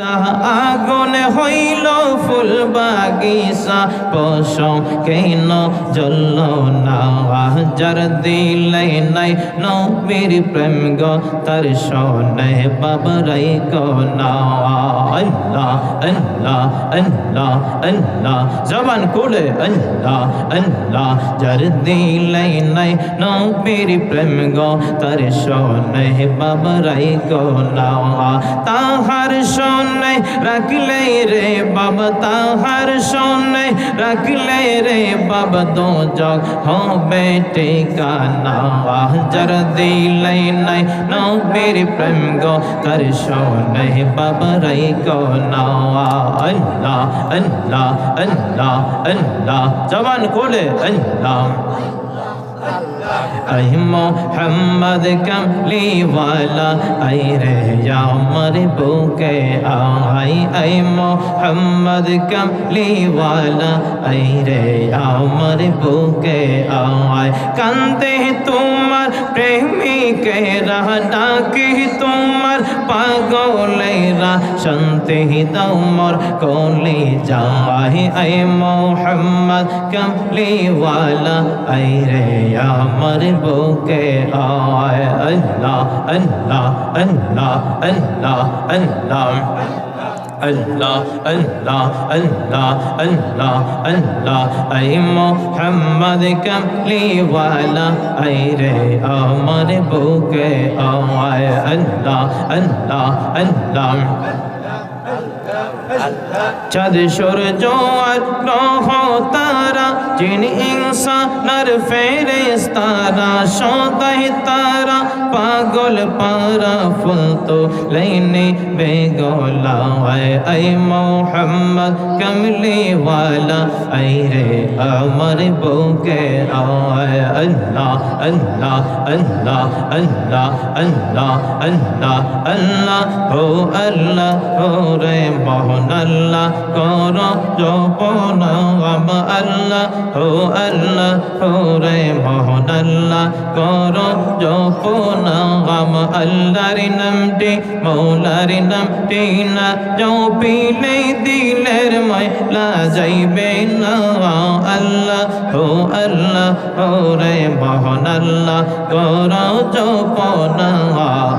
আগুন হইল ফুল বাগিচা। পশম কেন জ্বলল না? যার দিলে নাই নবীর প্রেম গো, তার শোনে বাবরাই গো না। আল্লাহ আল্লাহ আল্লাহ আল্লাহ, জবান খুলে, আল্লাহ আল্লাহ, যার দিলে নাই নবীর প্রেম গো, তার শোনে বাবরাই গো না। তাহার শোনে রাখলে রে বাবা তাহার শোনে রাখলে রে বাবা দো জগ হবে ঠিকানা। যার দিলে নাই, নবীর প্রেম গো তার শোনে বাবা রাই গো না। আল্লাহ আল্লাহ আল্লাহ আল্লাহ, জবান খোলে, আল্লাহ। ऐ اے محمد کملی والا اے رہ یا مر بوکے آئی اے محمد کملی والا اے رہ یا مر بوکے آئی کندے تمہار প্রেমিকেরা ডাকে তোমার পাগলেরা শান্তি দাও মোর কলি যাই আই মোহাম্মদ কামলিওয়ালা আই রে আমার বুকে আয় আল্লাহ আল্লাহ আল্লাহ আল্লাহ আল্লাহ আল্লাহ। আল্লাহ আল্লাহ আল্লাহ আল্লাহ আল্লাহ, আই মোহাম্মদ কামলিওয়ালা আই রে আমার বুকে আমায় আল্লাহ আল্লাহ আল্লাহ। চাঁদ সূর্য আর গ্রহ তা জিন ইনসানার ফেরেশতারা সদাই তারা, পাগল পারা ফুল তো লাইনে বেগলা আই মোহাম্মদ কমলি ওয়ালা আই রে আমার বুকে আয়, আল্লাহ আল্লাহ আল্লাহ আল্লাহ আল্লাহ আল্লাহ আল্লাহ, ও আল্লাহ, ও রে মোহন আল্লাহ, কর জপন আল্লাহ ও আল্লাহ হো রে মোহন আল্লাহ কর যখন আম আল্লাহর নামটি, মৌলার নামটি না জপিলে দিলের ময়লা যাইবে না আল্লাহ। আল্লাহ ও রে মোহন আল্লাহ কর জপন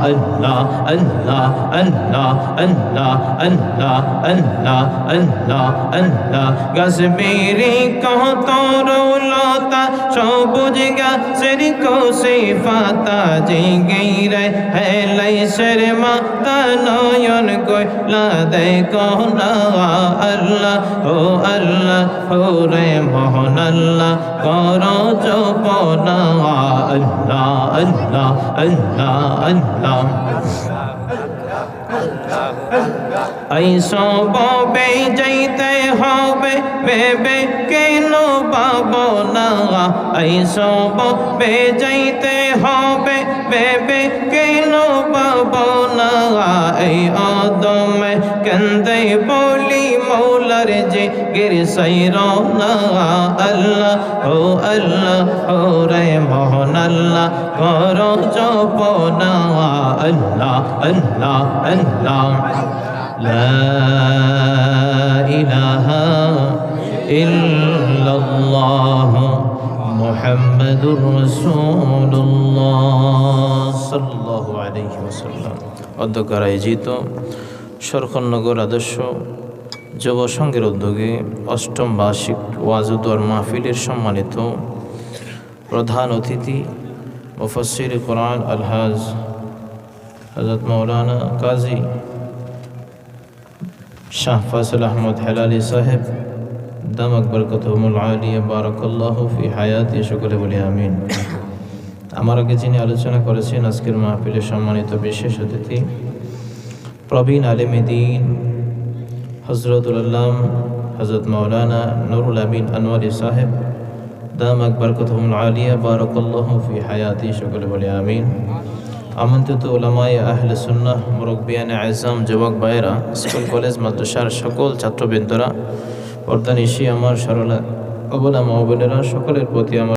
আল্লাহ আল্লাহ আল্লাহ আল্লাহ আল্লাহ আল্লাহ আল্লাহ আল্লাহ। গসবিরি কহ তোর লতা সবুজ গাছের কোসে ফাতা জিগি রে হেলাই শর্মা নয়ন কইলা দে কহনা, আল্লাহ, ও আল্লাহ ও রে মোহন আল্লাহ কর জপনা আল্লাহ আল্লাহ আল্লাহ আল্লাহ। ঐসব বে যাইতে হবে বেবে কেন পাব না ঐসব বে যাইতে হবে বেবে কেন পাব না এই আদমে কেন্দে বলি মৌলার যে গির সাইরা আল্লাহ ও আল্লাহ ও রে মোহন আল্লাহ করো জপনা আল্লাহ আল্লাহ আল্লাহ لا إله إلا الله محمد رسول الله صلى الله عليه وسلم অধ্যকার আয়োজিত সরকনগর আদর্শ যুব সংঘের উদ্যোগে অষ্টম বার্ষিক ওয়াজুদ্দার মাহফিলের সম্মানিত প্রধান অতিথি মুফসির কোরআন আলহাজ حضرت مولانا قاضی شاہ فاصل احمد حلالی صاحب، دم اکبر قطم العالی، بارک اللہ فی حیات شکل বলি আমিন আমার আগে যিনি আলোচনা করেছেন আজকের تو بیشے شدی تھی প্রবীণ علم دین، حضرت اللہم حضرت مولانا نور الامین انوالی صاحب دام اکبر قطم العالیہ بارک اللہ فی حیاتی شکل বলি آمین. আমন্ত্রিত ওলামাই আহলে সুন্নাহ, মুরব্বিয়ানে আজম, যুবক ভাইয়েরা, স্কুল, কলেজ, মাদ্রাসার সকল ছাত্রবৃন্দরা পর্দা নিশি আমার সরলা, অবলা মহবুলেরা সকলের প্রতি আমার